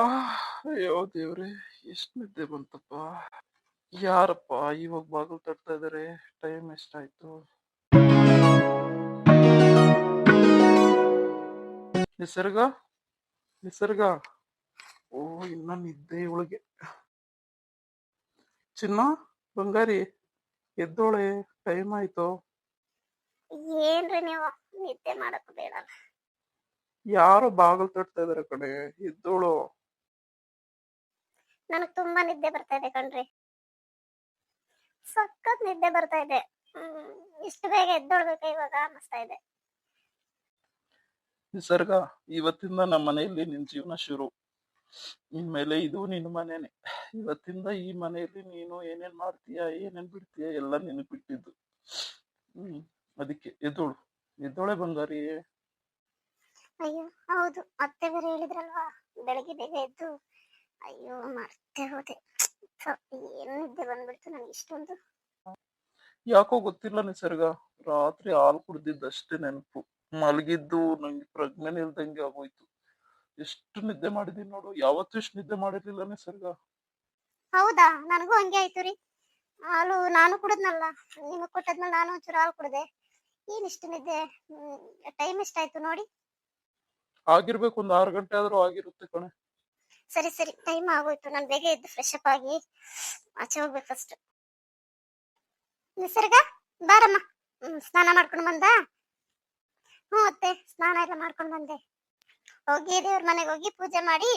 ಅಯ್ಯೋ ದೇವ್ರೆ ಎಷ್ಟು ನಿದ್ದೆ ಬಂತಪ್ಪ ಯಾರಪ್ಪ ಇವಾಗ ಬಾಗಿಲು ತಟ್ತಾ ಇದಾರೆ ಟೈಮ್ ಎಷ್ಟಾಯ್ತು ನಿಸರ್ಗ ನಿಸರ್ಗ ಓ ಇನ್ನ ನಿದ್ದೆ ಒಳಗೆ ಚಿನ್ನ ಬಂಗಾರಿ ಎದ್ದೋಳೆ ಟೈಮ್ ಆಯ್ತು ಏನ್ರಿ ನೀವು ನಿದ್ದೆ ಮಾಡಕ್ ಬೇಡ ಯಾರೋ ಬಾಗಿಲು ತಟ್ತಾ ಇದಾರೆ ಕಡೆ ಎದ್ದೋಳು ನನಗ್ ತುಂಬಾ ನಿದ್ದೆ ಬರ್ತಾ ಇದೆ ಕಣ್ರಿ. ಸಖತ್ ನಿದ್ದೆ ಬರ್ತಾ ಇದೆ. ಹ್ಮ್ ಇಷ್ಟು ಬೇಗ ಎದ್ದೊಳ್ಬೇಕಾ ಇವಾಗ ಅನ್ನಿಸ್ತಾ ಇದೆ. ನಿಸರ್ಗ ಇವತ್ತಿಂದ ನಮ್ಮ ಮನೆಯಲ್ಲಿ ನಿನ್ ಜೀವನ ಶುರು. ಇನ್ಮೇಲೆ ಇದು ನಿನ್ ಮನೇನೆ. ಇವತ್ತಿಂದ ಈ ಮನೆಯಲ್ಲಿ ನೀನು ಏನೇನ್ ಮಾಡ್ತೀಯ ಏನೇನ್ ಬಿಡ್ತೀಯ ಎಲ್ಲ ನಿನಗ್ ಬಿಟ್ಟಿದ್ದು. ಹ್ಮ್ ಅದಕ್ಕೆ ಎದ್ದೋಳು. ಎದ್ದೋಳೆ ಬಂಗಾರಿ. ಅಯ್ಯೋ ಹೌದು. ಅತ್ತೆ ಬೇರೆ ಹೇಳಿದ್ರಲ್ವಾ? ಬೆಳಗ್ಗೆ ಬೇಗ ಎದ್ದು ಅಯ್ಯೋ ಮರ್ತೇ ಹೋದೆ. ಏನು ನಿದ್ದೆ ಬಂದ್ಬಿಡ್ತು ನನಗೆ ಇಷ್ಟೊಂದು. ಯಾಕೋ ಗೊತ್ತಿಲ್ಲ ನಿಸರ್ಗ. ರಾತ್ರಿ ಹಾಲು ಕುಡ್ದಿದ್ದಷ್ಟೇ ನೆನಪು. ಮಲಗಿದ್ದು ನಂಗೆ ಪ್ರಜ್ಞೆ ಇಲ್ದಂಗೆ ಆಗೋಯ್ತು. ಎಷ್ಟು ನಿದ್ದೆ ಮಾಡಿದೀನಿ ನೋಡು. ಯಾವತ್ತೂ ಇಷ್ಟು ನಿದ್ದೆ ಮಾಡಿರ್ಲಿಲ್ಲ ನಿಸರ್ಗ. ಹೌದಾ? ನನಗೂ ಹಂಗೆ ಆಯ್ತು ರೀ. ಹಾಲು ನಾನು ಕುಡಿದ್ನಲ್ಲ. ನಿಮಗ್ ಕೊಟ್ಟದ್ಮೇಲೆ ನಾನು ಒಂಚೂರು ಹಾಲು ಕುಡಿದೆ. ಏನಿಷ್ಟು ಇಷ್ಟು ನಿದ್ದೆ? ಟೈಮ್ ಎಷ್ಟಾಯ್ತು ನೋಡಿ. ಆಗಿರ್ಬೇಕು ಒಂದು ಆರು ಗಂಟೆ ಆದ್ರೂ ಆಗಿರುತ್ತೆ ಕಣೆ. ಸರಿ ಸರಿ ಟೈಮ್ ಆಗೋಯ್ತು. ನಾನು ಬೇಗ ಎದ್ದು ಫ್ರೆಶ್ ಅಪ್ ಆಗಿ ಆಚೆ ಹೋಗ್ಬೇಕು ಫಸ್ಟ್ ನಿಸರ್ಗ ಬಾರಮ್ಮ. ಸ್ನಾನ ಮಾಡ್ಕೊಂಡು ಬಂದ? ಹ್ಞೂ ಅತ್ತೆ ಸ್ನಾನ ಎಲ್ಲ ಮಾಡ್ಕೊಂಡು ಬಂದೆ. ಹೋಗಿ ದೇವ್ರ ಮನೆಗೆ ಹೋಗಿ ಪೂಜೆ ಮಾಡಿ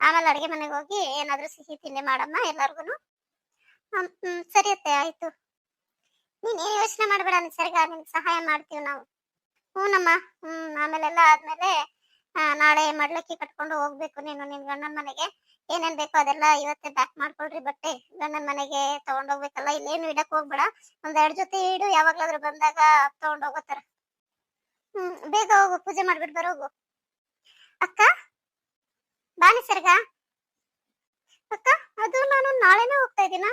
ಆಮೇಲೆ ಅಡಿಗೆ ಮನೆಗೆ ಹೋಗಿ ಏನಾದರೂ ಸಿಹಿ ತಿಂಡಿ ಮಾಡಮ್ಮ ಹ್ಮ್, ಸರಿ ಅತ್ತೆ ಆಯ್ತು. ನೀನ್ ಏನ್ ಯೋಚನೆ ಮಾಡ್ಬೇಡ ನಿಸರ್ಗ ನಿನ್ಗೆ ಸಹಾಯ ಮಾಡ್ತೀವಿ ನಾವು. ಹ್ಞೂನಮ್ಮ ಹ್ಮ್ ಆಮೇಲೆಲ್ಲ ಆದ್ಮೇಲೆ ನಾಳೆ ಮಡ್ಲಕ್ಕಿ ಕಟ್ಕೊಂಡು ಹೋಗ್ಬೇಕು ನೀನು, ನಿನ್ ಗಂಡನ ಮನೆಗೆ. ಏನೇನ್ ಬೇಕೋ ಅದೆಲ್ಲ ಇವತ್ತೇ ಪ್ಯಾಕ್ ಮಾಡ್ಕೊಳ್ರಿ ಬಟ್ಟೆ. ಗಂಡನ ಮನೆಗೆ ತಗೊಂಡ್ ಹೋಗ್ಬೇಕಲ್ಲ, ಇಲ್ಲೇನು ಇಡಕ್ ಹೋಗ್ಬೇಡ. ಒಂದ್ ಎರಡ್ ಜೊತೆ ಇಡು, ಯಾವಾಗ್ಲಾದ್ರೂ ಬಂದಾಗ ತಗೊಂಡ್ ಹೋಗೋತರ ಹ್ಮ್, ಬೇಗ ಹೋಗು, ಪೂಜೆ ಮಾಡ್ಬಿಟ್ಟು ಬರೋಗು. ಅಕ್ಕ? ಬಾನಿ ಸರ್ಗ? ಅಕ್ಕ, ಅದು ನಾನು ನಾಳೆನೇ ಹೋಗ್ತಾ ಇದ್ದೀನ?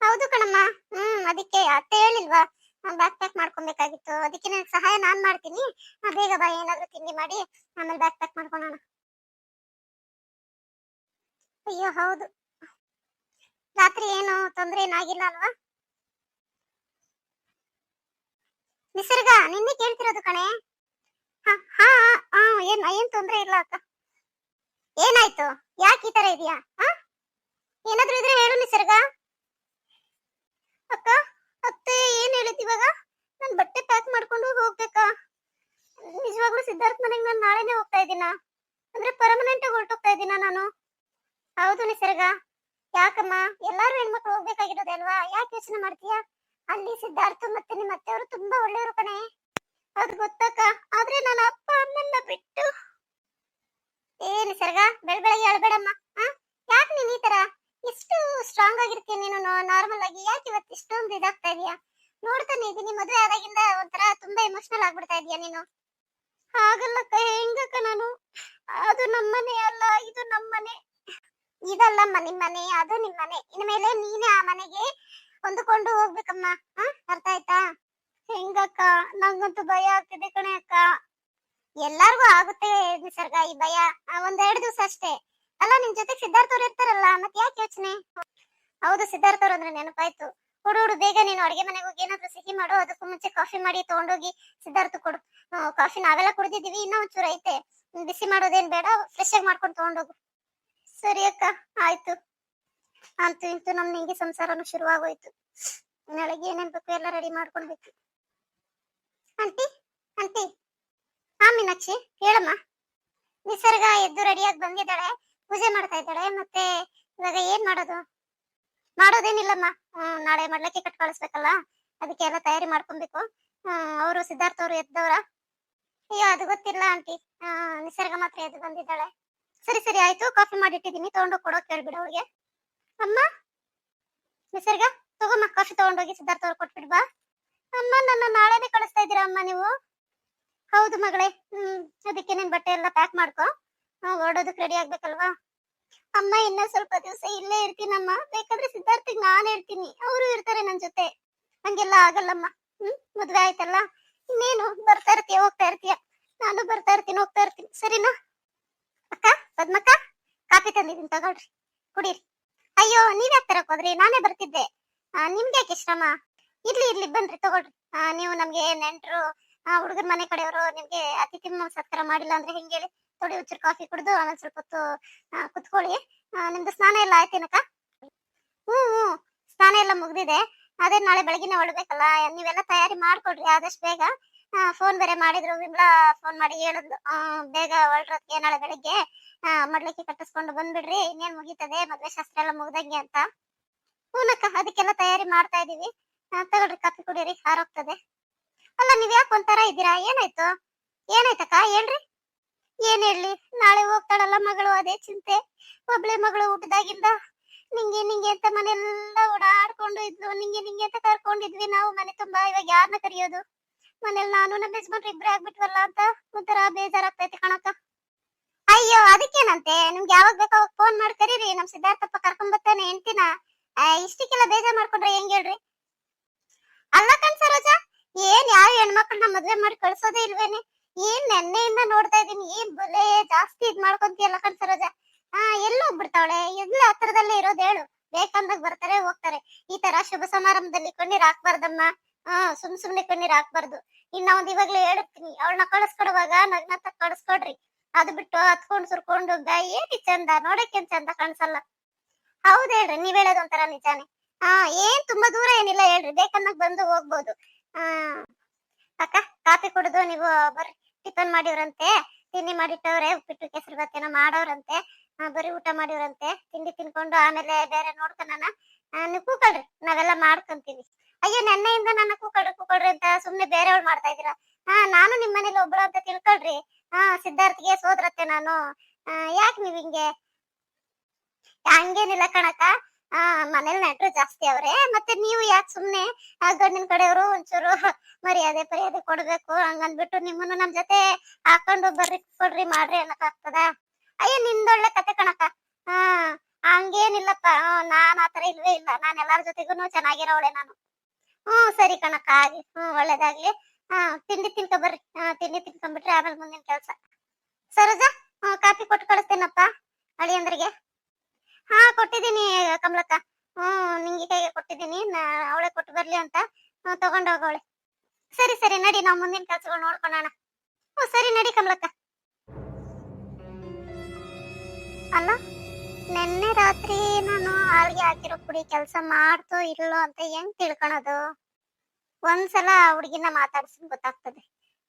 ಹೌದು ಕಣಮ್ಮ. ಹ್ಮ್, ಅದಕ್ಕೆ ಅತ್ತೆ ಹೇಳಿಲ್ವಾ? ಬ್ಯಾಗ್ ಪ್ಯಾಕ್ ಮಾಡ್ಕೊಬೇಕಾಗಿತ್ತು. ಅದಕ್ಕೆ ನನಗೆ ಸಹಾಯ ನಾನ್ ಮಾಡ್ತೀನಿ. ಬೇಗ ಬಾ, ಏನಾದ್ರು ತಿಂಡಿ ಮಾಡಿ, ಆಮೇಲೆ ಬ್ಯಾಕ್ ಪ್ಯಾಕ್ ಮಾಡ್ಕೊಳೋಣ. ಅಯ್ಯೋ, ಹೌದು. ರಾತ್ರಿ ಏನು ತೊಂದ್ರೆ ಏನಾಗಿಲ್ಲ ಅಲ್ವಾ? ನಿಸರ್ಗ, ನಿನ್ನೆ ಕೇಳ್ತಿರೋದು ಕಣೆ. ಹಾ ಹಾ ಏನ್ ಏನ್ ತೊಂದ್ರೆ ಇಲ್ಲ ಅಕ್ಕ. ಏನಾಯ್ತು? ಯಾಕೆ ಈ ತರ ಇದೆಯಾ? ಏನಾದ್ರೂ ಇದ್ರೆ ಹೇಳು ನಿಸರ್ಗ. ಅಕ್ಕ? ಅತ್ತೆ, ಏನ್ ಹೇಳಿದ್ ಇವಾಗ? ನಾನ್ ಬಟ್ಟೆ ಪ್ಯಾಕ್ ಮಾಡ್ಕೊಂಡು ಹೋಗ್ಬೇಕಾ? ನಿಜವಾಗ್ಲೂ ಸಿದ್ಧಾರ್ಥ ಮನೆಗೆ ನಾನು ನಾಳೆನೆ ಹೋಗ್ತಾ ಇದ್ದೀನ? ಅಂದ್ರೆ ಪರ್ಮನೆಂಟ್ ಆಗಿ ಹೊರಟೋಗ್ತಾ ಇದ್ದೀನ ನಾನು? ಹೌದು ನಿಸರ್ಗ. ಯಾಕಮ್ಮ? ಎಲ್ಲಾರು ಹೆಣ್ಮಕ್ಳು ಹೋಗ್ಬೇಕಾಗಿರೋದೆ ಅಲ್ವಾ? ಯಾಕೆ ಯೋಚನೆ ಮಾಡ್ತೀಯಾ? ಅಲ್ಲಿ ಸಿದ್ಧಾರ್ಥ ಮತ್ತೆ ನಿಮ್ಮ ಅತ್ತೆಯವರು ತುಂಬಾ ಒಳ್ಳೆಯವರು ಕಣೆ. ಅದು ಗೊತ್ತಕ್ಕ. ಆದ್ರೆ ನನ್ನ ಅಪ್ಪ ಅಮ್ಮನ್ನ ಬಿಟ್ಟು ಏ ನಿಸರ್ಗ ಬೆಳ್ ಬೆಳಗ್ಗೆ ಅಳ್ಬೇಡಮ್ಮ ಆ ಯಾಕೆ ನೀನ್ ಈ ತರ ಇಷ್ಟು ಸ್ಟ್ರಾಂಗ್ ಆಗಿರ್ತೀಯ ನೀನು ನಾರ್ಮಲ್ ಆಗಿ ಯಾಕೆ ಇವತ್ತು ಇಷ್ಟೊಂದು ಇದಾಗ್ತಾ ಇದೀಯಾ? ನೋಡ್ತಾನೆ ಇದೀನಿ, ಮದುವೆ ಆದಾಗಿಂದ ಒಂಥರ ತುಂಬಾ ಎಮೋಷನಲ್ ಆಗ್ಬಿಡ್ತಾ ಇದೀಯಾ ನೀನು? ಹಾಗಲ್ಲಕ್ಕ ಹೆಂಗಕ್ಕ ನಾನು? ಅದು ನಮ್ಮನೆ ಅಲ್ಲ, ಇದು ನಮ್ಮನೆ. ಇದಲ್ಲಮ್ಮ ನಿಮ್ಮನೆ, ಅದು ನಿಮ್ಮನೆ. ಇನ್ಮೇಲೆ ನೀನೇ ಆ ಮನೆಗೆ ಹೊಂದ್ಕೊಂಡು ಹೋಗ್ಬೇಕಮ್ಮ. ಹ? ಅರ್ಥ ಆಯ್ತಾ? ಹೆಂಗಕ್ಕ, ನಂಗಂತೂ ಭಯ ಆಗ್ತಿದೆ ಕಣೆ ಅಕ್ಕ. ಎಲ್ಲಾರ್ಗು ಆಗುತ್ತೆ ನಿಸರ್ಗ, ಈ ಭಯ. ಒಂದೆರಡು ದಿವಸ ಅಷ್ಟೇ. ಅಲ್ಲ ನಿಮ್ ಜೊತೆ ಸಿದ್ಧಾರ್ಥ ಅವ್ರು ಇರ್ತಾರಲ್ಲ, ಮತ್ತೆ ಯಾಕೆ ಯೋಚನೆ? ಹೌದು, ಸಿದ್ಧಾರ್ಥ ಅವ್ರ ಅಂದ್ರೆ ನೆನಪಾಯ್ತು. ಹುಡು, ಬೇಗ ನೀನು ಅಡುಗೆ ಮನೆಗೆ ಹೋಗಿ ಏನಾದ್ರೂ ಸಿಹಿ ಮಾಡು, ಅದಕ್ಕೂ ಮುಂಚೆ ಕಾಫಿ ಮಾಡಿ ತಗೊಂಡೋಗಿ ಸಿದ್ಧಾರ್ಥ ಕೊಡು. ಕಾಫಿ ನಾವೆಲ್ಲ ಕುಡಿದಿದ್ದೀವಿ, ಇನ್ನೂ ಒಂಚೂರು ಐತೆ. ಬಿಸಿ ಮಾಡೋದೇನ್ ಬೇಡ ಫ್ರೆಶ್ ಆಗಿ ಮಾಡ್ಕೊಂಡು ತಗೊಂಡೋಗು. ಸರಿ ಅಕ್ಕ, ಆಯ್ತು. ಅಂತೂ ಇಂತೂ ನಮ್ ನಿಂಗೆ ಸಂಸಾರನು ಶುರುವಾಗೋಯ್ತು. ನಾಳೆಗೆ ಏನೇನ್ ಬೇಕು ಎಲ್ಲ ರೆಡಿ ಮಾಡ್ಕೊಳ್ಬೇಕು. Aunty aunty. ಹಾ ಮೀನಾಕ್ಷಿ, ಹೇಳಮ್ಮ. ನಿಸರ್ಗ ಎದ್ದು ರೆಡಿಯಾಗಿ ಬಂದಿದ್ದಾಳೆ, ಪೂಜೆ ಮಾಡ್ತಾ ಇದ್ದಾಳೆ, ಮತ್ತೆ ಇವಾಗ ಏನ್ ಮಾಡೋದು? ಮಾಡೋದೇನಿಲ್ಲಮ್ಮ. ನಾಳೆ ಮಡ್ಲಕ್ಕಿ ಕಟ್ ಕಳಿಸ್ಬೇಕಲ್ಲ, ಅದಕ್ಕೆ ಎಲ್ಲ ತಯಾರಿ ಮಾಡ್ಕೊಬೇಕು. ಅವರು ಸಿದ್ಧಾರ್ಥ ಅವರು ಎದ್ದವ್ರ. ಅಯ್ಯೋ, ಅದು ಗೊತ್ತಿಲ್ಲ ಆಂಟಿ. ನಿಸರ್ಗ ಮಾತ್ರ ಎದ್ದು ಬಂದಿದ್ದಾಳೆ. ಸರಿ ಸರಿ, ಆಯ್ತು. ಕಾಫಿ ಮಾಡಿಟ್ಟಿದ್ದೀನಿ, ತಗೊಂಡು ಕೊಡೋಕೆ ಹೇಳ್ಬಿಡು ಅವ್ರಿಗೆ. ಅಮ್ಮ? ನಿಸರ್ಗ, ತಗೋಮ್ಮ, ಕಾಫಿ ತಗೊಂಡೋಗಿ ಸಿದ್ಧಾರ್ಥ ಅವ್ರು ಕೊಟ್ಬಿಡ್ ಬಾ. ಅಮ್ಮ, ನನ್ನ ನಾಳೆನೆ ಕಳಿಸ್ತಾ ಇದ್ದೀರಾ ಅಮ್ಮ ನೀವು? ಹೌದು ಮಗಳೇ. ಹ್ಮ್, ಅದಕ್ಕೆ ನಿನ್ ಬಟ್ಟೆ ಎಲ್ಲ ಪ್ಯಾಕ್ ಮಾಡ್ಕೊ. ಹೊರಡೋದಕ್ಕೆ ರೆಡಿ ಆಗ್ಬೇಕಲ್ವಾ? ಅಮ್ಮ, ಇನ್ನ ಸ್ವಲ್ಪ ದಿವಸ ಇಲ್ಲೇ ಇರ್ತೀನಮ್ಮ. ಬೇಕಾದ್ರೆ ಸಿದ್ಧಾರ್ಥಿಗೆ ನಾನು ಹೇಳ್ತೀನಿ. ಅವರು ಇರ್ತಾರೆ ನನ್ನ ಜೊತೆ. ಹಂಗೆಲ್ಲ ಆಗಲ್ಲಮ್ಮ. ಹ್ಮ್, ಮದ್ವೆ ಆಯ್ತಲ್ಲ? ಇನ್ನೇನು? ಬರ್ತಾ ಇರ್ತೀಯ, ಹೋಗ್ತಾ ಇರ್ತೀಯ? ನಾನು ಬರ್ತಾ ಇರ್ತೀನಿ, ಹೋಗ್ತಾ ಇರ್ತೀನಿ. ಸರಿನಾ? ಅಕ್ಕ, ಪದ್ಮಕ್ಕ, ಕಾಫಿ ತಂದಿದ್ದೀನಿ, ತಗೊಳ್ರಿ. ಕುಡೀರಿ. ಅಯ್ಯೋ, ನೀವ್ ಯಾಕೆ ತರಕ್ ಹೋದ್ರಿ? ನಾನೇ ಬರ್ತಿದ್ದೆ. ನಿಮ್ಗೆ ಯಾಕೆ ಶ್ರಮ ಇರ್ಲಿ ಇರ್ಲಿ, ಬನ್ರಿ, ತಗೊಳ್ರಿ. ನೀವು ನಮ್ಗೆ ನೆಂಟ್ರು ಹುಡುಗರ ಮನೆ ಕಡೆಯವರು, ನಿಮ್ಗೆ ಅತಿಥಿ ಸತ್ಕಾರ ಮಾಡಿಲ್ಲ ಅಂದ್ರೆ ಹೆಂಗೆ ಹೇಳಿ? ತೊಡಿ ಉಚ್ಚರ್ ಕಾಫಿ ಕುಡಿದು ಆಮೇಲೆ ಸ್ವಲ್ಪ ಹೊತ್ತು ಕುತ್ಕೊಳ್ಳಿ. ನಿಮ್ದು ಸ್ನಾನ ಎಲ್ಲ ಆಯ್ತೇನಕ್ಕ ಹ್ಮ್ ಹ್ಮ್. ಸ್ನಾನ ಎಲ್ಲ ಮುಗ್ದಿದೆ. ಅದೇ ನಾಳೆ ಬೆಳಗಿನ ಹೊಡಬೇಕಲ್ಲ ನೀವೆಲ್ಲ ತಯಾರಿ ಮಾಡ್ಕೊಡ್ರಿ ಆದಷ್ಟು ಬೇಗ. ಫೋನ್ ಬೇರೆ ಮಾಡಿದ್ರು, ವಿಮ್ಲಾ ಫೋನ್ ಮಾಡಿ ಹೇಳಿದ್ಲು. ಬೇಗ ಹೊರಡ್ರಕ್ಕೆ ನಾಳೆ ಬೆಳಗ್ಗೆ. ಮಡ್ಲಕ್ಕಿ ಕಟ್ಟಿಸ್ಕೊಂಡು ಬಂದ್ಬಿಡ್ರಿ. ಇನ್ನೇನ್ ಮುಗೀತದೆ? ಮದ್ವೆ ಶಾಸ್ತ್ರ ಎಲ್ಲ ಮುಗ್ದಂಗೆ ಅಂತ. ಹೂನಕ್ಕ, ಅದಕ್ಕೆಲ್ಲ ತಯಾರಿ ಮಾಡ್ತಾ ಇದೀವಿ. ತಗೊಳ್ರಿ, ಕಾಫಿ ಕುಡೀರಿ ಹಾರೋಗ್ತದೆ ಅಲ್ಲ, ನೀವ್ ಯಾಕೆ ಒಂಥರ ಇದ್ದೀರಾ? ಏನಾಯ್ತು? ಏನಾಯ್ತಕ್ಕ? ಹೇಳ್ರಿ ಏನ್ ಹೇಳಿ ನಾಳೆ ಹೋಗ್ತಾಳಲ್ಲ ಮಗಳು, ಅದೇ ಚಿಂತೆ. ಒಬ್ಳೆ ಮಗಳು ಊಟದಾಗಿಂದ ನಿಂಗೆ ನಿಂಗೆ ಅಂತ ಮನೆಲ್ಲ ಓಡಾಡ್ಕೊಂಡು ಇದ್ಲು. ನಿಂಗೆ ನಿಂಗೆ ಅಂತ ಕರ್ಕೊಂಡಿದ್ವಿ ನಾವು ಮನೆ ತುಂಬಾ. ಇವಾಗ ಯಾರನ್ನ ಕರಿಯೋದು? ಮನೇಲಿ ನಾನು ನಮ್ಮ ಯಜಮಾನ್ರು ಇಬ್ರೇ ಆಗ್ಬಿಟ್ವಲ್ಲ ಅಂತ ಒಂಥರ ಬೇಜಾರಾಗ್ತೈತೆ ಕಣಕ್ಕ. ಅಯ್ಯೋ, ಅದಕ್ಕೇನಂತೆ? ನಿಮ್ಗೆ ಯಾವಾಗ ಬೇಕೋ ಅವಾಗ ಫೋನ್ ಮಾಡಿ ಕರೀರಿ. ನಮ್ ಸಿದ್ಧಾರ್ಥಪ್ಪ ಕರ್ಕೊಂಡ್ ಬರ್ತಾನೆ, ಹೆಂಡ್ತಿನ. ಇಷ್ಟಕ್ಕೆಲ್ಲ ಬೇಜಾರ್ ಮಾಡ್ಕೊಂಡ್ರೆ ಹೆಂಗ್ ಹೇಳ್ರಿ? ಅಲ್ಲ ಕಣ್ ಸರೋಜ, ಏನ್ ಯಾವ ಹೆಣ್ಮಕ್ಳನ್ನ ಮದ್ವೆ ಮಾಡಿ ಕಳ್ಸೋದೇ ಇಲ್ವೇನೆ? ಏನ್ ನೆನ್ನೆಯಿಂದ ನೋಡ್ತಾ ಇದೀನಿ ಏನ್ ಬಲೆ ಜಾಸ್ತಿ ಇದ್ ಮಾಡ್ಕೊಂತೀಯಲ್ಲ ಕಣ್ ಸರೋಜ. ಹಾ ಎಲ್ಲ ಹೋಗ್ಬಿಡ್ತಾವಳೆ? ಎಲ್ಲ ಹತ್ರದಲ್ಲೇ ಇರೋದ್ ಹೇಳು. ಬೇಕಂದಾಗ ಬರ್ತಾರೆ, ಹೋಗ್ತಾರೆ. ಈ ತರ ಶುಭ ಸಮಾರಂಭದಲ್ಲಿ ಕಣ್ಣೀರ್ ಹಾಕ್ಬಾರ್ದಮ್ಮ. ಹಾ ಸುಮ್ ಸುಮ್ನೆ ಕಣ್ಣೀರ್ ಹಾಕ್ಬಾರ್ದು. ಇನ್ನ ಒಂದ್ ಇವಾಗ್ಲೇ ಹೇಳಿರ್ತೀನಿ ಅವಳನ್ನ ಕಳಿಸ್ಕೊಡುವಾಗ ನಗ್ನತ್ತ ಕಳ್ಸ್ಕೊಡ್ರಿ. ಅದು ಬಿಟ್ಟು ಹತ್ಕೊಂಡ್ ಸುರ್ಕೊಂಡು ಏಟಿ ಚಂದ, ನೋಡಕ್ಕೆ ಚಂದ ಕಾಣಿಸಲ್ಲ. ಹೌದ್ ಹೇಳ್ರಿ, ನೀವ್ ಹೇಳೋದ್ ಒಂಥರ ನಿಜಾನೆ. ಹಾ ಏನ್ ತುಂಬಾ ದೂರ ಏನಿಲ್ಲ ಹೇಳ್ರಿ. ಬೇಕಂದಾಗ ಬಂದು ಹೋಗ್ಬೋದು. ಹಾ ಅಕ್ಕ, ಕಾಫಿ ಕುಡಿದು ನೀವು ಬರ್ರಿ. ಟಿಫನ್ ಮಾಡಿವ್ರಂತೆ, ತಿಂಡಿ ಮಾಡಿಟ್ಟವ್ರೆ, ಉಪ್ಪಿಟ್ಟು, ಕೆಸರು ಬತ್ತೇನೋ ಮಾಡೋರಂತೆ ಬರೀ ಊಟ ಮಾಡಿವ್ರಂತೆ, ತಿಂಡಿ ತಿನ್ಕೊಂಡು ಆಮೇಲೆ ಬೇರೆ ನೋಡ್ಕೊಳಣ ನೀವು ಕೂಕಳ್ರಿ, ನಾವೆಲ್ಲ ಮಾಡ್ಕೊಂತೀವಿ. ಅಯ್ಯೋ, ನೆನ್ನೆಯಿಂದ ನನ್ನ ಕೂಕೊಳ್ರಿ, ಕೂಕಳ್ರಿ ಅಂತ ಸುಮ್ನೆ ಬೇರೆಯವ್ರು ಮಾಡ್ತಾ ಇದೀರಾ ಹಾ ನಾನು ನಿಮ್ ಮನೇಲಿ ಒಬ್ರು ಅಂತ ತಿಳ್ಕೊಳ್ರಿ. ಹಾ ಸಿದ್ಧಾರ್ಥಿಗೆ ಸೋದ್ರತ್ತೆ ನಾನು. ಯಾಕೆ ನೀವ್ ಹಿಂಗೆ? ಹಂಗೇನಿಲ್ಲ ಕಣಕ್ಕ. ಮನೇಲಿ ನೆಂಟ್ರು ಜಾಸ್ತಿ ಅವ್ರೆ. ಮತ್ತೆ ನೀವು ಯಾಕೆ ಸುಮ್ನೆ ಗಂಡಿನ ಕಡೆಯವರು ಒಂಚೂರು ಮರ್ಯಾದೆ ಪರ್ಯಾದೆ ಕೊಡ್ಬೇಕು, ಹಂಗಂದ್ಬಿಟ್ಟು ನಿಮ್ಮನ್ನು ನಮ್ ಜೊತೆ ಹಾಕೊಂಡು ಬರ್ರಿ, ಕೊಡ್ರಿ, ಮಾಡ್ರಿ ಅನ್ನಕ್ ಆಗ್ತದ ಅಯ್ಯ, ನಿಂದೊಳ್ಳೆ ಕತೆ ಕಣಕ ಹಾ, ಹಂಗೇನಿಲ್ಲಪ್ಪ. ನಾನ್ ಆತರ ಇಲ್ವೇ ಇಲ್ಲ. ನಾನ್ ಎಲ್ಲಾರ ಜೊತೆಗೂ ಚೆನ್ನಾಗಿರೋಳೆ ನಾನು. ಹ್ಮ್ ಸರಿ ಕಣಕ ಆಗ್ಲಿ ಹ್ಮ್ ಒಳ್ಳೇದಾಗ್ಲಿ. ಹಾ, ತಿಂಡಿ ತಿನ್ಕೊ ಬರ್ರಿ. ಹಾ, ತಿಂಡಿ ತಿನ್ಕೊಂಡ್ಬಿಟ್ರೆ ಆಮೇಲೆ ಮುಂದಿನ ಕೆಲ್ಸ. ಸರೋಜ ಕಾಫಿ ಕೊಟ್ಟು ಕಳಿಸ್ತೇನಪ್ಪ, ಅಳಿಯಂದ್ರಿಗೆ. ಹಾ, ಕೊಟ್ಟಿದ್ದೀನಿ, ಕಮಲಕ್ಕ. ಹ್ಮ್ ನಿಂಗೆ ಕೈಗೆ ಕೊಟ್ಟಿದ್ದೀನಿ. ಅವಳೆ ಕೊಟ್ಟು ಬರ್ಲಿ ಅಂತ. ತಗೊಂಡೋಗವಳೆ ಸರಿ ಸರಿ, ನಡಿ, ನಾವು ಮುಂದಿನ ಕೆಲ್ಸಗಳು ನೋಡ್ಕೊಳೋಣ. ಹ್ಞೂ, ಸರಿ, ನಡಿ, ಕಮಲಕ್ಕ. ಅಲ್ಲ, ನಿನ್ನೆ ರಾತ್ರಿ ನಾನು ಹಾಲ್ಗೆ ಹಾಕಿರೋ ಪುಡಿ ಕೆಲಸ ಮಾಡ್ತೋ ಇಲ್ಲೋ ಅಂತ ಹೆಂಗ್ ತಿಳ್ಕೊಳೋದು? ಒಂದ್ಸಲ ಹುಡುಗಿನ ಮಾತಾಡ್ಸಿದ್ ಗೊತ್ತಾಗ್ತದೆ.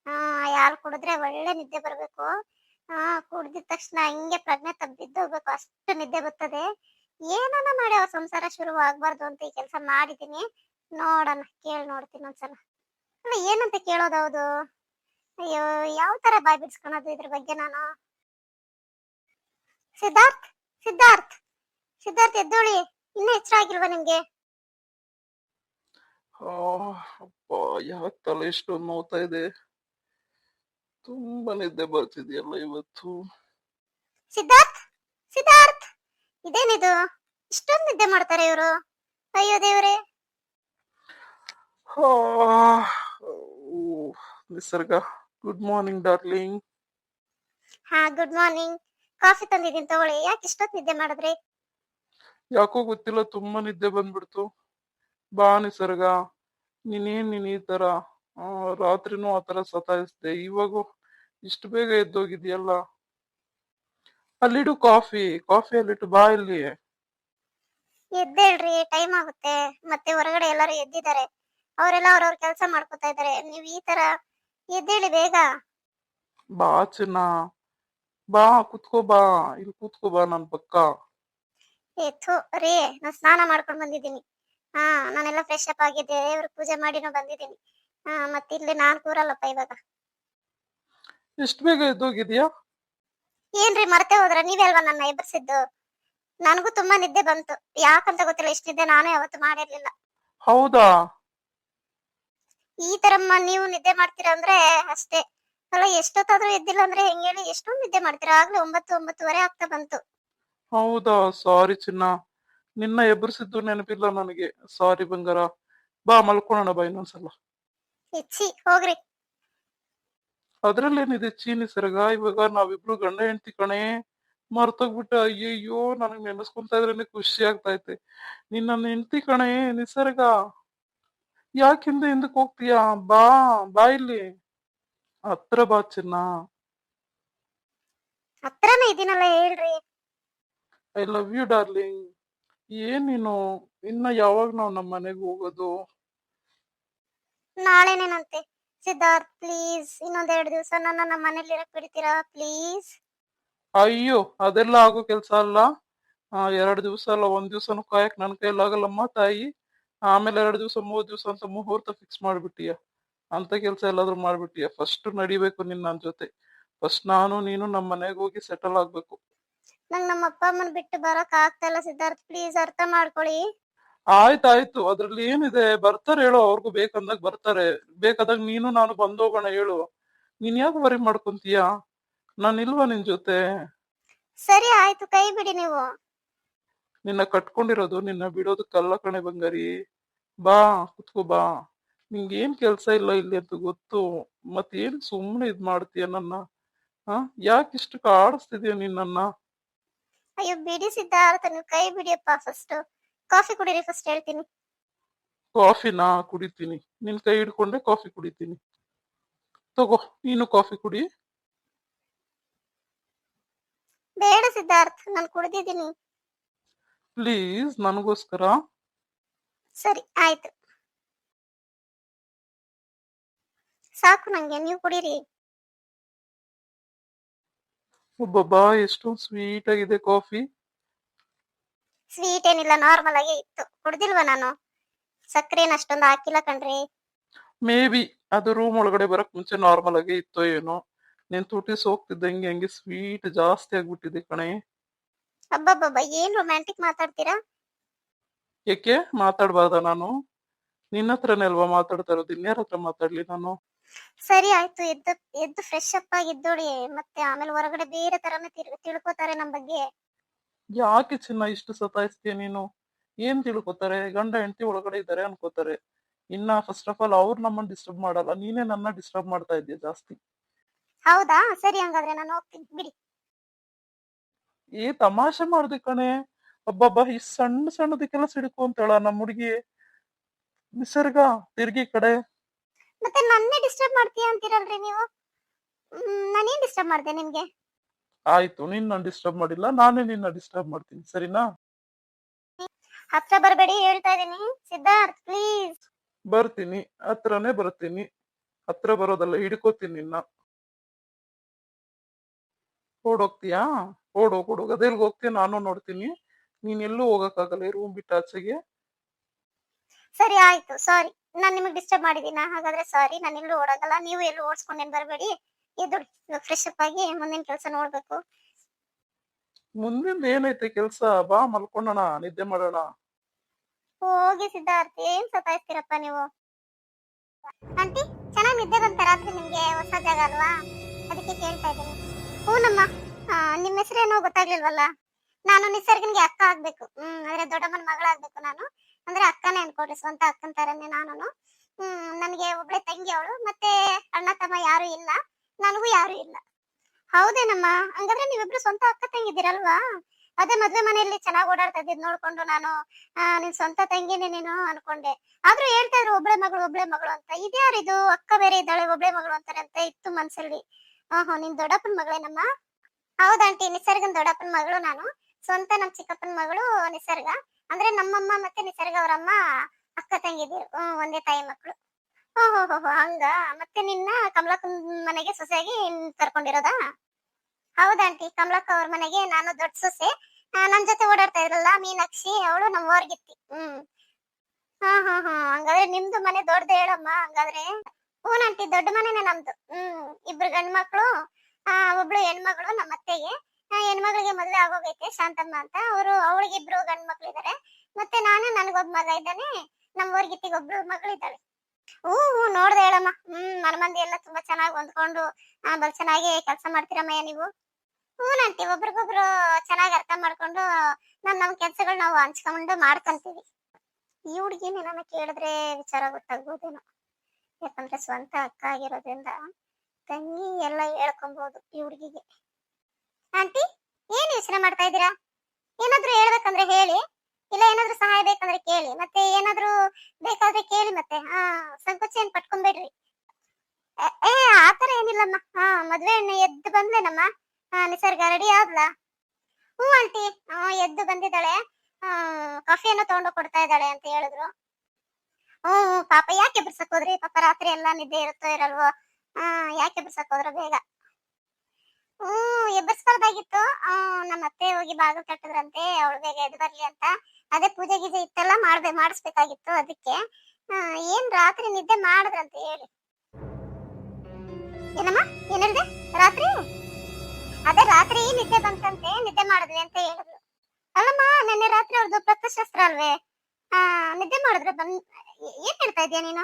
ಹಾ ಯಾರು ಕುಡಿದ್ರೆ ಒಳ್ಳೆ ನಿದ್ದೆ ಬರ್ಬೇಕು. ಹಾ, ಕುಡ್ದಿದ ತಕ್ಷಣ ಹಂಗೆ ಪ್ರಜ್ಞೆ ತಬ್ಬಿದ್ದೋಗ್ಬೇಕು ಅಷ್ಟು ನಿದ್ದೆ ಬರ್ತದೆ. ಏನನ ಮಾಡಿ ಅವ್ರ ಸಂಸಾರ ಶುರು ಆಗ್ಬಾರ್ದು ಅಂತ ಈ ಕೆಲಸ ಮಾಡಿದೀನಿ. ನೋಡೋಣ, ಕೇಳಿ ನೋಡ್ತೀನಿ ಒಂದ್ಸಲ. ಅಲ್ಲ, ಏನಂತ ಕೇಳೋದು ಅಯ್ಯೋ, ಯಾವ ತರ ಬಾಯ್ ಬಿಡ್ಸ್ಕೊಳೋದು ಇದ್ರ ಬಗ್ಗೆ ನಾನು? ಸಿದ್ಧಾರ್ಥ್ ಸಿದ್ಧಾರ್ಥ್ ಸಿದ್ಧಾರ್ಥ್ ಎದ್ದೋಳಿ. ಇನ್ನ ಎಚ್ಚರ ಆಗಿಲ್ವಾ ನಿಮ್ಗೆ? ಯಾವ ತಲೆ ಇಷ್ಟೊಂದು ನೋವ್ತಾ ಇದೆ? ತುಂಬಾ ನಿದ್ದೆ ಬರ್ತಿದೆಯಲ್ಲ ಇವತ್ತು? ಸಿದ್ಧಾರ್ಥ್ ಸಿದ್ಧಾರ್ಥ್ ಇದೇನಿದು? ಇಷ್ಟೊಂದು ನಿದ್ದೆ ಮಾಡ್ತಾರೆ ಇವರು. ಅಯ್ಯೋ ದೇವ್ರೆ. ನಿಸರ್ಗ. ಗುಡ್ ಮಾರ್ನಿಂಗ್ ಡಾರ್ಲಿಂಗ್ ಹಾ ಗುಡ್ ಮಾರ್ನಿಂಗ್ ಕಾಫಿ ತಂದಿದ್ದೀನಿ ತಗೊಳ್ಳಿ. ಯಾಕೆ ಇಷ್ಟೊತ್ತು ನಿದ್ದೆ ಮಾಡಿದ್ರಿ? ಯಾಕೋ ಗೊತ್ತಿಲ್ಲ ತುಂಬಾ ನಿದ್ದೆ ಬಂದ್ಬಿಡ್ತು. ಬಾ ನಿಸರ್ಗ. ನೀನೇನ್ ನೀನ್ ಈ ತರ? ರಾತ್ರಿನೂ ಆ ತರ ಸತಾಯಿಸ್ದೆ. ಇವಾಗ ಇಷ್ಟು ಬೇಗ ಎದ್ದೋಗಿದೆಯಲ್ಲ? ಅಲ್ಲಿಡು ಕಾಫಿ. ಕಾಫಿ ಅಲ್ಲಿಟ್ಟು ಬಾ ಇಲ್ಲಿ. ಎದ್ದೇಳ್ರಿ ಟೈಮ್ ಆಗುತ್ತೆ. ಮತ್ತೆ ಹೊರಗಡೆ ಎಲ್ಲರೂ ಎದ್ದಿದ್ದಾರೆ. ಅವರೆಲ್ಲ ಅವ್ರವ್ರ ಕೆಲಸ ಮಾಡ್ಕೊತಾ ಇದ್ದಾರೆ. ನೀವ್ ಈ ತರ ಎದ್ದೇಳಿ ಬೇಗ. ಬಾ ಚಿನ್ನ. ಬಾ ಕುತ್ಕೋ ಬಾ. ಇಲ್ಲಿ ಕುತ್ಕೋ ಬಾ ನನ್ ಪಕ್ಕ. ಏ ಥು ರೀ ನಾನ್ ಸ್ನಾನ ಮಾಡ್ಕೊಂಡು ಬಂದಿದ್ದೀನಿ. ಹಾ ನಾನೆಲ್ಲ ಫ್ರೆಶ್ ಅಪ್ ಆಗಿದ್ದೆ ದೇವ್ರ ಪೂಜೆ ಮಾಡಿನೂ ಬಂದಿದ್ದೀನಿ. ಹಾ ಮತ್ತೆ ಇಲ್ಲಿ ನಾನ್ ಕೂರಲ್ಲಪ್ಪ ಇವಾಗ. ಇಷ್ಟು ಬೇಗ ಎದ್ದೋಗಿದ್ಯಾ? ಏನ್ರಿ ಮರ್ತೆ ಹೋದ್ರ? ನೀವೇ ಅಲ್ವಾ ನನ್ನ ಎಬ್ಬರಿಸಿದ್ದು ನನಗೂ ತುಂಬಾ ನಿದ್ದೆ ಬಂತು. ಯಾಕಂತ ಗೊತ್ತಿಲ್ಲ ಇಷ್ಟ ನಿದ್ದೆ ನಾನು ಯಾವತ್ತು ಮಾಡಿರ್ಲಿಲ್ಲ. ಹೌದಾ? ಈ ತರ ಮ- ನೀವು ನಿದ್ದೆ ಮಾಡ್ತೀರಾ ಅಂದ್ರೆ ಅಷ್ಟೇ. ಅಲ್ಲ ಎಷ್ಟೊತ್ತಾದ್ರೂ ಎದ್ದಿಲ್ಲ ಅಂದ್ರೆ ಹೆಂಗ್ ಹೇಳಿ ಎಷ್ಟೊಂದು ನಿದ್ದೆ ಮಾಡ್ತೀರಾ? ಆಗ್ಲೇ ಒಂಬತ್ತು ಒಂಬತ್ತುವರೆ ಆಗ್ತಾ ಬಂತು. ಹೌದಾ? ಸಾರಿ ಚಿನ್ನ. ನಿನ್ನ ಎಬ್ಬರಿಸಿದ್ದು ನೆನಪಿಲ್ಲ ನನಗೆ. ಸಾರಿ ಬಂಗಾರ. ಬಾ ಮಲ್ಕೊಳ್ಳೋಣ ಬಾ ಇನ್ನೊಂದ್ಸಲ. ಇಚ್ಚಿ ಹೋಗ್ರಿ. ಅದ್ರಲ್ಲೇನಿದೆ? ಚೀನಿ ಸರಗ ಇವಾಗ ನಾವಿಬ್ರು ಗಂಡ ಹೆಂಡತಿ ಕಣೆ. ಮರ್ತೋಗ್ಬಿಟ್ಟ ಅಯ್ಯಯ್ಯೋ ನನಗ್ ನೆನೆಸ್ಕೊಂತ ಇದ್ರೇನೆ ಖುಷಿ ಆಗ್ತೈತೆ ನಿನ್ನ ಹೆಂಡ್ತಿ ಕಣೆ ನಿಸರ್ಗ ಯಾಕೆ ಹಿಂದೆ ಹಿಂದಕ್ ಹೋಗ್ತೀಯಾ? ಬಾ ಬಾ ಇಲ್ಲಿ. ಹತ್ರ ಬಾ ಚಿನ್ನ. ಹತ್ರನೇ ಇದೀನಲ್ಲ ಹೇಳ್ರಿ. I love you darling. ಏನ್ ನೀನು? ಇನ್ನ ಯಾವಾಗ ನಾವು ನಮ್ಮ ಮನೆಗೆ ಹೋಗೋದು? ನಾಳೆನೇನಂತೆ? ಸಿದ್ಧಾರ್ಥ್ ಪ್ಲೀಸ್ ಇನ್ನೊಂದೆರಡು ದಿವಸ ನನ್ನ ನಮ್ಮ ಮನೇಲಿ ಇರಕ್ ಬಿಡ್ತೀರಾ? ಪ್ಲೀಸ್ ಅಯ್ಯೋ ಅದೆಲ್ಲ ಆಗೋ ಕೆಲಸ ಅಲ್ಲ. ಆ ಎರಡ್ ದಿವ್ಸ ಅಲ್ಲ ಒಂದ್ ದಿವ್ಸನು ಕಾಯಕ್ ನನ್ ಕೈಲಾಗಲ್ಲಮ್ಮ ತಾಯಿ. ಆಮೇಲೆ ಎರಡು ದಿವ್ಸ ಮೂರ್ ದಿವ್ಸ ಅಂತ ಮುಹೂರ್ತ ಫಿಕ್ಸ್ ಮಾಡ್ಬಿಟ್ಟಿಯ. ಅಂತ ಕೆಲಸ ಎಲ್ಲಾದ್ರೂ ಮಾಡ್ಬಿಟ್ಟಿಯ. ಫಸ್ಟ್ ನಡಿಬೇಕು ನಿನ್ನ ನನ್ ಜೊತೆ. ಫಸ್ಟ್ ನಾನು ನೀನು ನಮ್ಮ ಮನೆಗೆ ಹೋಗಿ ಸೆಟಲ್ ಆಗ್ಬೇಕು. ನಂಗ್ ನಮ್ಮ ಅಪ್ಪ ಅಮ್ಮನ್ ಬಿಟ್ಟು ಬರಕ್ ಆಗ್ತಾ ಇಲ್ಲ ಸಿದ್ಧಾರ್ಥ್. ಪ್ಲೀಸ್ ಅರ್ಥ ಮಾಡ್ಕೊಳ್ಳಿ. ಆಯ್ತಾಯ್ತು ಅದ್ರಲ್ಲಿ ಏನಿದೆ? ಬರ್ತಾರೆ ಹೇಳು ಅವ್ರಿಗೂ ಬೇಕಂದಾಗ ಬರ್ತಾರೆ. ಬೇಕಾದಾಗ ನೀನು ನಾನು ಬಂದೋಗೋಣ ಹೇಳು. ನೀನ್ ಯಾಕೆ ವರಿ ಮಾಡ್ಕೊಂತೀಯ? ನಾನು ಇಲ್ವಾ ನಿನ್ ಜೊತೆ? ಸರಿ ಆಯ್ತು ಕೈ ಬಿಡಿ ನೀವು. ನಿನ್ನ ಕಟ್ಕೊಂಡಿರೋದು ನಿನ್ನ ಬಿಡೋದಕ್ಕಲ್ಲ ಕಣೆ ಬಂಗಾರಿ. ಬಾ ಕುತ್ಕೋ ಬಾ. ನಿಂಗೇನ್ ಕೆಲ್ಸ ಇಲ್ಲ ಇಲ್ಲಿ ಅಂತ ಗೊತ್ತು. ಮತ್ತೇನ್ ಸುಮ್ನೆ ಇದ್ ಮಾಡ್ತೀಯ ನನ್ನ? ಹ ಯಾಕೆ ಕಾಡಿಸ್ತಿದ್ಯ ನೀನ್ ನನ್ನ? ಅಯ್ಯೋ ಬಿಡಿ ಸಿದ್ಧಾರ್ಥ ನೀವು ಕೈ ಬಿಡಿಯಪ್ಪ ಫಸ್ಟ್ ಕಾಫಿ ಕುಡಿರಿ ಫಸ್ಟ್ ಹೇಳ್ತೀನಿ. ಕಾಫಿನಾ ಕುಡಿತೀನಿ. ನಿನ್ ಕೈ ಹಿಡ್ಕೊಂಡೆ ಕಾಫಿ ಕುಡಿತೀನಿ. ತಗೋ ನೀನು ಕಾಫಿ ಕುಡಿ. ಬೇಡ ಸಿದ್ಧಾರ್ಥ್ ನಾನು ಕುಡಿದಿದ್ದೀನಿ. ಪ್ಲೀಸ್ ನನಗೋಸ್ಕರ. ಸರಿ ಆಯ್ತು. ಸಾಕು ನಂಗೆ ನೀವು ಕುಡೀರಿ. ಒಬ್ಬಬ್ಬಾ ಎಷ್ಟೊಂದು ಸ್ವೀಟ್ ಆಗಿದೆ ಕಾಫಿ. ಸ್ವೀಟ್ ಏನಿಲ್ಲ ನಾರ್ಮಲ್ ಆಗಿ ಇತ್ತು. ಕುಡ್ದಿಲ್ವಾ ನಾನು? ಸಕ್ಕರೆ ಅಷ್ಟೊಂದು ಹಾಕಿಲ್ಲ ಕಣ್ರಿ. ಮೇ ಬಿ ಅದು ರೂಮ್ ಒಳಗಡೆ ಬರಕ್ ಮುಂಚೆ ನಾರ್ಮಲ್ ಆಗಿ ಇತ್ತು ಏನೋ. ನೀನ್ ತುಟಿಸ್ ಹೋಗ್ತಿದ್ದಂಗೆ ಹಂಗೆ ಸ್ವೀಟ್ ಜಾಸ್ತಿ ಆಗ್ಬಿಟ್ಟಿದೆ ಕಣೆ. ಅಬ್ಬಬ್ಬಬ್ಬ ಏನ್ ರೊಮ್ಯಾಂಟಿಕ್ ಮಾತಾಡ್ತೀರಾ? ಏಕೆ? ಮಾತಾಡ್ಬಾರ್ದ ನಾನು? ನಿನ್ನ ಹತ್ರನೇ ಅಲ್ವಾ ಮಾತಾಡ್ತಾ ಇರೋದು? ಇನ್ಯಾರ ಹತ್ರ ಮಾತಾಡ್ಲಿ ನಾನು? ಸರಿ ಆಯ್ತು ಎದ್ದು ಎದ್ದು ಫ್ರೆಶ್ ಅಪ್ ಆಗಿ ಎದ್ದೋಳಿ ಮತ್ತೆ ಆಮೇಲೆ ಹೊರಗಡೆ ಬೇರೆ ತರನೇ ತಿರ್- ತಿಳ್ಕೊತಾರೆ ನಮ್ ಬಗ್ಗೆ. ಯಾಕೆ ಚಿನ್ನ ಇಷ್ಟು ಸತಾಯಿಸ್ತೀಯ ನೀನು? ಏನ್ ತಿಳ್ಕೊತಾರೆ? ಗಂಡ ಹೆಂಡತಿ ಒಳಗಡೆ ಇದ್ದಾರೆ ಅನ್ಕೋತಾರೆ. ಇನ್ನ ಫಸ್ಟ್ ಆಫ್ ಆಲ್ ಅವ್ರು ನಮ್ಮನ್ನ ಡಿಸ್ಟರ್ಬ್ ಮಾಡಲ್ಲ. ನೀನೇ ನನ್ನ ಡಿಸ್ಟರ್ಬ್ ಮಾಡ್ತಾ ಇದೀಯ ಜಾಸ್ತಿ. ಹೌದಾ? ಸರಿ ಹಂಗಾದ್ರೆ ನಾನು ಹೋಗ್ತೀನಿ. ಬಿಡಿ. ಏ ತಮಾಷೆ ಮಾಡ್ದೆ ಕಣೆ. ಅಬ್ಬಬ್ಬ ಈ ಸಣ್ಣ ಸಣ್ಣದಕ್ಕೆಲ್ಲ ಸಿಡುಕು ಅಂತೇಳ ನಮ್ಮ ಹುಡುಗಿ. ನಿಸರ್ಗ ತಿರ್ಗಿ ಕಡೆ. ಮತ್ತೆ ನನ್ನೇ ಡಿಸ್ಟರ್ಬ್ ಮಾಡ್ತೀಯ ಅಂತೀರಲ್ರಿ ನೀವು? ನಾನೇನ್ ಡಿಸ್ಟರ್ಬ್ ಮಾಡ್ದೆ ನಿಮ್ಗೆ? ಆಯ್ತು ನಿನ್ನ ಡಿಸ್ಟರ್ಬ್ ಮಾಡಿಲ್ಲ ನಾನೇ ನಿನ್ನ ಡಿಸ್ಟರ್ಬ್ ಮಾಡ್ತೀನಿ ಸರಿನಾ? ಹತ್ರ ಬರಬೇಡಿ ಹೇಳ್ತಾ ಇದೀನಿ ಸಿದ್ಧಾರ್ಥ್ ಪ್ಲೀಸ್ ಬರ್ತೀನಿ ಹತ್ರನೇ ಬರ್ತೀನಿ. ಹತ್ರ ಬರೋದಲ್ಲ ಹಿಡ್ಕೋತೀನಿ ನಿನ್ನ. ಓಡೋಗ್ತೀಯಾ? ಓಡೋಗ್. ಓಡೋಗ ಅದೆಲ್ಗ್ ಹೋಗ್ತೀಯ ನಾನು ನೋಡ್ತೀನಿ. ನೀನ್ ಎಲ್ಲೂ ಹೋಗಕ್ಕಾಗಲ್ಲ ರೂಮ್ ಬಿಟ್ಟ ಆಚೆಗೆ. ಸರಿ ಆಯ್ತು. ಸಾರಿ ನಾನ್ ನಿಮಗೆ ಡಿಸ್ಟರ್ಬ್ ಮಾಡಿದೀನ? ಹಾಗಾದ್ರೆ ಸಾರಿ ನಾನು ಎಲ್ಲೂ ಓಡೋಗಲ್ಲ. ನೀವು ಎಲ್ಲೂ ಓಡಿಸ್ಕೊಂಡೇನ್ ಬರಬೇಡಿ? ಎದ್ದು ಫ್ರೆಶ್ ಅಪ್ ಆಗಿ ಮುಂದಿನ ಕೆಲಸ ನೋಡ್ಬೇಕು. ಮುಂದಿನ ಏನೈತೆ ಕೆಲಸ? ಬಾ ಮಲ್ಕೊಂಡಣ ನಿದ್ದೆ ಮಾಡೋಣ. ಹೋಗಿ ಸಿದ್ಧಾರ್ಥಿ ಏನ್ ಸತಾಯಿಸ್ತೀರಪ್ಪ ನೀವು? ಆಂಟಿ ಚೆನ್ನಾಗಿ ನಿದ್ದೆ ಬಂತ ರಾತ್ರಿ ನಿಮ್ಗೆ? ಹೊಸ ಜಾಗ ಅಲ್ವಾ? ಅದಕ್ಕೆ ಕೇಳ್ತಾ ಇದ್ದೀನಿ. ಹೂನಮ್ಮ ನಿಮ್ಮ ನಿಮ್ ಹೆಸರೇನೋ ಗೊತ್ತಾಗ್ಲಿಲ್ವಲ್ಲ? ನಾನು ನಿಸರ್ಗನ್ಗೆ ಅಕ್ಕ ಆಗ್ಬೇಕು. ಹ್ಮ್ ಅಂದ್ರೆ ದೊಡ್ಡಮ್ಮನ ಮಗಳಾಗ್ಬೇಕು ನಾನು. ಅಂದ್ರೆ ಅಕ್ಕನೇ ಅನ್ಕೊಳ್ರಿ ಸ್ವಂತ ಅಕ್ಕನ ತರನೇ ನಾನು ಹ್ಮ್ ನನ್ಗೆ ಒಬ್ಳೆ ತಂಗಿ ಅವಳು ಮತ್ತೆ ಅಣ್ಣ ತಮ್ಮ ಯಾರು ಇಲ್ಲ. ನನಗೂ ಯಾರು ಇಲ್ಲ. ಹೌದೇನಮ್ಮ? ಹಂಗಾದ್ರೆ ನೀವಿಬ್ರು ಸ್ವಂತ ಅಕ್ಕ ತಂಗಿದ್ದೀರಲ್ವಾ? ಅದೇ ಮದ್ವೆ ಮನೆಯಲ್ಲಿ ಚೆನ್ನಾಗಿ ಓಡಾಡ್ತಾ ಇದ್ದಿದ್ ನೋಡ್ಕೊಂಡು ನಾನು. ನಿನ್ ಸ್ವಂತ ತಂಗಿನೇ ನೀನು ಅನ್ಕೊಂಡೆ. ಆದ್ರೂ ಹೇಳ್ತಾ ಇದ್ರು ಒಬ್ಳೆ ಮಗಳು ಒಬ್ಳೆ ಮಗಳು ಅಂತ. ಇದ್ಯಾರಿದು ಅಕ್ಕ ಬೇರೆ ಇದ್ದಾಳೆ, ಒಬ್ಳೆ ಮಗಳು ಅಂತಾರೆ ಅಂತ ಇತ್ತು ಮನ್ಸಲ್ಲಿ. ಆಹೋ ನಿನ್ ದೊಡ್ಡಪ್ಪನ ಮಗಳೇನಮ್ಮ? ಹೌದಂಟಿ ನಿಸರ್ಗನ್ ದೊಡ್ಡಪ್ಪನ ಮಗಳು ನಾನು. ಸ್ವಂತ ನಮ್ ಚಿಕ್ಕಪ್ಪನ ಮಗಳು ನಿಸರ್ಗ. ಅಂದ್ರೆ ನಮ್ಮಮ್ಮ ಮತ್ತೆ ನಿಸರ್ಗ ಅವರಮ್ಮ ಅಕ್ಕ ತಂಗಿದ್ರು. ಒಂದೇ ತಾಯಿ ಮಕ್ಕಳು. ಓಹೋ ಹಂಗ ಮತ್ತೆ ನಿನ್ನ ಕಮಲಕ್ಕನ್ ಮನೆಗೆ ಸೊಸೆಯಾಗಿ ಕರ್ಕೊಂಡಿರೋದಾ ಹೌದಾಂಟಿ ಕಮಲಕ್ಕ ಅವ್ರ ಮನೆಗೆ ನಾನು ದೊಡ್ಡ ಸೊಸೆ. ನನ್ ಜೊತೆ ಓಡಾಡ್ತಾ ಇದ್ರಲ್ಲ, ಮೀನಾಕ್ಷಿ, ಅವಳು ನಮ್ಮ ಊರ್ಗಿತ್ತಿ ಹ್ಮ್. ಹಾ ಹಾ ಹಾ ಹಂಗಾದ್ರೆ ನಿಮ್ದು ಮನೆ ದೊಡ್ಡದು ಹೇಳಮ್ಮ, ಹಂಗಾದ್ರೆ? ಆಂಟಿ, ದೊಡ್ಡ ಮನೆನೇ ನಮ್ದು. ಹ್ಮ್, ಇಬ್ರು ಗಂಡ್ ಮಕ್ಳು ಆ, ಒಬ್ಳು ಹೆಣ್ಮಗಳು ನಮ್ಮ ಅತ್ತೆಗೆ. ಹೆಣ್ಮಗಳಿಗೆ ಮದ್ವೆ ಆಗೋಗೈತೆ, ಶಾಂತಮ್ಮ ಅಂತ. ಅವರು, ಅವಳಿಗೆ ಇಬ್ರು ಗಂಡ್ ಮಕ್ಳು ಇದಾರೆ. ಮತ್ತೆ ನಾನು, ನನಗೊಬ್ಬ ಮಗ ಇದ್ದಾನೆ, ನಮ್ಮ ಒಬ್ಳು ಮಗಳಿದ್ದಾಳೆ. ಹ್ಞೂ ಹ್ಞೂ ನೋಡ್ದೆ ಹೇಳಮ್ಮ. ಹ್ಮ್ ಮನ ಮಂದಿ ಎಲ್ಲ ತುಂಬಾ ಚೆನ್ನಾಗಿ ಹೊಂದ್ಕೊಂಡು ಬಲ್ ಚೆನ್ನಾಗಿ ಕೆಲಸ ಮಾಡ್ತೀರಮ್ಮಯ್ಯ ನೀವು? ಹ್ಞೂ ಹೂನಂಟಿ ಒಬ್ರಿಗೊಬ್ರು ಚೆನ್ನಾಗಿ ಅರ್ಥ ಮಾಡ್ಕೊಂಡು, ನಮ್ ನಮ್ ಕೆಲ್ಸಗಳು ನಾವು ಹಂಚ್ಕೊಂಡು ಮಾಡ್ಕೊಂತೀವಿ. ಈ ಹುಡುಗಿನ ನನ್ನ ಕೇಳಿದ್ರೆ ವಿಚಾರ ಗೊತ್ತಾಗ್ಬೋದೇನೋ. ಯಾಕಂದ್ರೆ ಸ್ವಂತ ಅಕ್ಕ ಆಗಿರೋದ್ರಿಂದ ತಂಗಿ ಎಲ್ಲ ಹೇಳ್ಕೊಬಹುದು ಈ ಹುಡುಗಿಗೆ. ಆಂಟಿ, ಏನ್ ಯೋಚನೆ ಮಾಡ್ತಾ ಇದ್ದೀರಾ? ಏನಾದ್ರೂ ಹೇಳ್ಬೇಕಂದ್ರೆ ಹೇಳಿ. ಇಲ್ಲ ಏನಾದ್ರೂ ಸಹಾಯ ಬೇಕಂದ್ರೆ ಕೇಳಿ. ಮತ್ತೆ ಏನಾದ್ರೂ ಬೇಕಾದ್ರೆ ಕೇಳಿ ಮತ್ತೆ. ಹಾ ಸಂಕೋಚ ಏನ್ ಪಟ್ಕೊಂಬೇಡ್ರಿ ಏ ಆತರ ಏನಿಲ್ಲಮ್ಮ. ಹಾ ಮದ್ವೆ ಎಣ್ಣೆ ಎದ್ದು ಬಂದ್ಲೇನಮ್ಮ? ಹಾ ನಿಸರ್ಗ ರೆಡಿ ಆದ್ಲಾ ಹ್ಞೂ ಆಂಟಿ. ಎದ್ದು ಬಂದಿದ್ದಾಳೆ. ಕಾಫಿಯನ್ನು ತಗೊಂಡು ಕೊಡ್ತಾ ಇದ್ದಾಳೆ ಅಂತ ಹೇಳಿದ್ರು. ಹ್ಞೂ, ಪಾಪ ಯಾಕೆ ಬಿಡ್ಸಕ್ ಹೋದ್ರಿ? ಪಾಪ ರಾತ್ರಿ ಎಲ್ಲ ನಿದ್ದೆ ಇರುತ್ತೋ ಇರಲ್ವೋ? ಹಾ ಯಾಕೆ ಬಿಡ್ಸಕ್ ಹೋದ್ರ ಬೇಗ? ಹ್ಮ್ ಎಬ್ಬರ್ಸ್ಬಾರ್ದಾಗಿತ್ತು ನಮ್ಮ ಅತ್ತೆ ಹೋಗಿ ಬಾಗಿಲು ತಟ್ಟಿದ್ರಂತೆ ಅವಳು ಬೇಗ ಎದ್ದು ಬರ್ಲಿ ಅಂತ. ಅದೇ ಪೂಜೆ ಗೀಜೆ ಇತ್ತೆಲ್ಲ ಮಾಡ್ಬೇ, ಮಾಡಿಸ್ಬೇಕಾಗಿತ್ತು ಅದಕ್ಕೆ ಏನ್ ರಾತ್ರಿ ನಿದ್ದೆ ಮಾಡಿದ್ರಂತ ಹೇಳಿ. ಏನಮ್ಮ? ಏನ್ ರಾತ್ರಿ? ಅದೇ ರಾತ್ರಿ ನಿದ್ದೆ ಬಂತಂತೆ, ನಿದ್ದೆ ಮಾಡಿದ್ವಿ ಅಂತ ಹೇಳಿದ್ರು. ಅಲ್ಲಮ್ಮ, ನಿನ್ನೆ ರಾತ್ರಿ ಅವ್ರದ್ದು ಪ್ರತ್ಯಶಾಸ್ತ್ರ ಅಲ್ವೇ? ಆ, ನಿದ್ದೆ ಮಾಡಿದ್ರೆ ಬಂದ್ ಏನ್ ಹೇಳ್ತಾ ಇದೀಯ ನೀನು?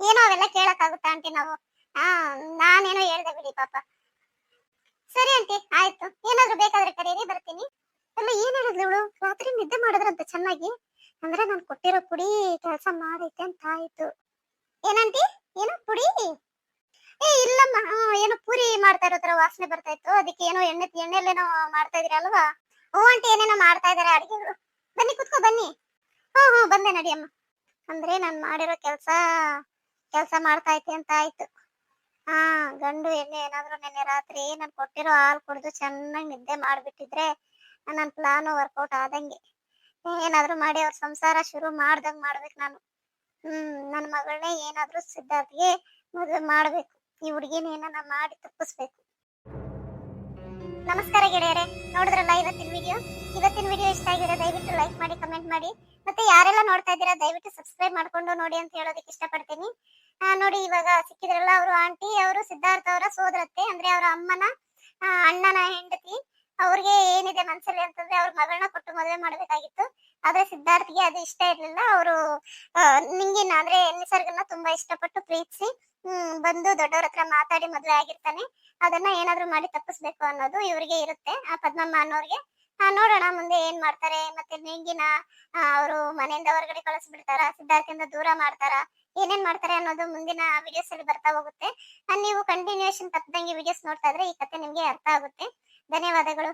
ಏನೋ ಅವೆಲ್ಲ ಕೇಳಕ್ಕಾಗುತ್ತಾ ಆಂಟಿ ನಾವು? ಹಾ ನಾನೇನೋ ಹೇಳ್ದೆ ಬಿಡಿ ಪಾಪ. ಸರಿ ಆಂಟಿ, ಆಯ್ತು. ಏನಾದ್ರೂ ಬೇಕಾದ್ರೆ ಕರೀರಿ, ಬರ್ತೀನಿ. ಅಲ್ಲ ಏನ್ ಹೇಳಿದ್ಲು ಇವಳು ರಾತ್ರಿ ನಿದ್ದೆ ಮಾಡಿದ್ರಂತ ಚೆನ್ನಾಗಿ. ಅಂದ್ರೆ ನಾನು ಕೊಟ್ಟಿರೋ ಪುಡಿ ಕೆಲಸ ಮಾಡೈತೆ ಅಂತ ಆಯ್ತು. ಏನಂತಿ ಏನೋ ಪುಡಿ? ಏ, ಇಲ್ಲಮ್ಮ. ಏನೋ ಪೂರಿ ಮಾಡ್ತಾ ಇರೋ ತರ ವಾಸನೆ ಬರ್ತಾ ಇತ್ತು. ಅದಕ್ಕೆ ಏನೋ ಎಣ್ಣೆ ಎಣ್ಣೆಲ್ಲೇನೋ ಮಾಡ್ತಾ ಇದೀರ ಅಲ್ವಾ? ಹ್ಞೂ ಅಂಟಿ ಏನೇನೋ ಮಾಡ್ತಾ ಇದಾರೆ ಅಡಿಗೆಗಳು. ಬನ್ನಿ, ಕುತ್ಕೋ, ಬನ್ನಿ. ಹ್ಞೂ ಹ್ಞೂ, ಬಂದೆ, ನಡಿಯಮ್ಮ. ಅಂದ್ರೆ ನಾನು ಮಾಡಿರೋ ಕೆಲಸ ಕೆಲಸ ಮಾಡ್ತಾ ಐತೆ ಅಂತ ಆಯ್ತು. ಹಾ, ಗಂಡು ಎಣ್ಣೆ ಏನಾದ್ರು ನಿನ್ನೆ ರಾತ್ರಿ ನಾನು ಕೊಟ್ಟಿರೋ ಹಾಲು ಕುಡಿದು ಚೆನ್ನಾಗಿ ನಿದ್ದೆ ಮಾಡ್ಬಿಟ್ಟಿದ್ರೆ ನನ್ನ ಪ್ಲಾನ್ ವರ್ಕೌಟ್ ಆದಂಗೆ. ಏನಾದ್ರೂ ಮಾಡಿ ಅವ್ರ ಸಂಸಾರ ಶುರು ಮಾಡ್ದಂಗ್ ಮಾಡ್ಬೇಕು ನಾನು. ಹ್ಮ್ ನನ್ನ ಮಗಳನ್ನೇ ಏನಾದ್ರೂ ಸಿದ್ಧಾರ್ಥಿಗೆ ಮದುವೆ ಮಾಡ್ಬೇಕು. ಈ ಹುಡುಗಿನ ಏನಾನ ಮಾಡಿ ತಪ್ಪಿಸ್ಬೇಕು. ನಮಸ್ಕಾರ ಗೆಳೆಯರೇ, ನೋಡಿದ್ರಲ್ಲ ಇವತ್ತಿನ ವಿಡಿಯೋ ಇವತ್ತಿನ ವಿಡಿಯೋ ಇಷ್ಟ ಆಗಿದೆ ದಯವಿಟ್ಟು ಲೈಕ್ ಮಾಡಿ ಕಮೆಂಟ್ ಮಾಡಿ. ಮತ್ತೆ ಯಾರೆಲ್ಲ ನೋಡ್ತಾ ಇದ್ದೀರಾ, ದಯವಿಟ್ಟು ಸಬ್ಸ್ಕ್ರೈಬ್ ಮಾಡ್ಕೊಂಡು ನೋಡಿ ಅಂತ ಹೇಳೋದಕ್ಕೆ ಇಷ್ಟಪಡ್ತೀನಿ. ನೋಡಿ ಇವಾಗ ಸಿಕ್ಕಿದ್ರಲ್ಲ ಅವರು ಆಂಟಿ, ಅವರು ಸಿದ್ಧಾರ್ಥ ಅವರ ಸೋದರತ್ತೆ. ಅಂದ್ರೆ ಅವರ ಅಮ್ಮನ ಅಣ್ಣನ ಹೆಂಡತಿ. ಅವ್ರಿಗೆ ಏನಿದೆ ಮನ್ಸಲ್ಲಿ ಅಂತಂದ್ರೆ ಅವ್ರ ಮಗಳನ್ನ ಕೊಟ್ಟು ಮದುವೆ ಮಾಡ್ಬೇಕಾಗಿತ್ತು. ಆದ್ರೆ ಸಿದ್ಧಾರ್ಥಿಗೆ ಅದು ಇಷ್ಟ ಇರ್ಲಿಲ್ಲ. ಅವರು ನಿಂಗಿನ ಅಂದ್ರೆ ನಿಸರ್ಗನ ತುಂಬಾ ಇಷ್ಟಪಟ್ಟು ಪ್ರೀತಿಸಿ, ಹ್ಮ್, ಬಂದು ದೊಡ್ಡವ್ರ ಹತ್ರ ಮಾತಾಡಿ ಮದ್ವೆ ಆಗಿರ್ತಾನೆ. ಅದನ್ನ ಏನಾದ್ರೂ ಮಾಡಿ ತಪ್ಪಿಸ್ಬೇಕು ಅನ್ನೋದು ಇವ್ರಿಗೆ ಇರುತ್ತೆ, ಆ ಪದ್ಮಮ್ಮ ಅನ್ನೋರ್ಗೆ. ನೋಡೋಣ ಮುಂದೆ ಏನ್ ಮಾಡ್ತಾರೆ, ಮತ್ತೆ ನಿಂಗಿನ ಅವರು ಮನೆಯಿಂದ ಹೊರಗಡೆ ಕಳಿಸ್ಬಿಡ್ತಾರ, ಸಿದ್ಧಾರ್ಥಿಯಿಂದ ದೂರ ಮಾಡ್ತಾರ, ಏನೇನ್ ಮಾಡ್ತಾರೆ ಅನ್ನೋದು ಮುಂದಿನ ವಿಡಿಯೋಸ್ ಅಲ್ಲಿ ಬರ್ತಾ ಹೋಗುತ್ತೆ. ನೀವು ಕಂಟಿನ್ಯೂಯೇಷನ್ ತಪ್ಪದಂಗೆ ವಿಡಿಯೋಸ್ ನೋಡ್ತಾ ಇದ್ರೆ ಈ ಕತೆ ನಿಮ್ಗೆ ಅರ್ಥ ಆಗುತ್ತೆ. ಧನ್ಯವಾದಗಳು.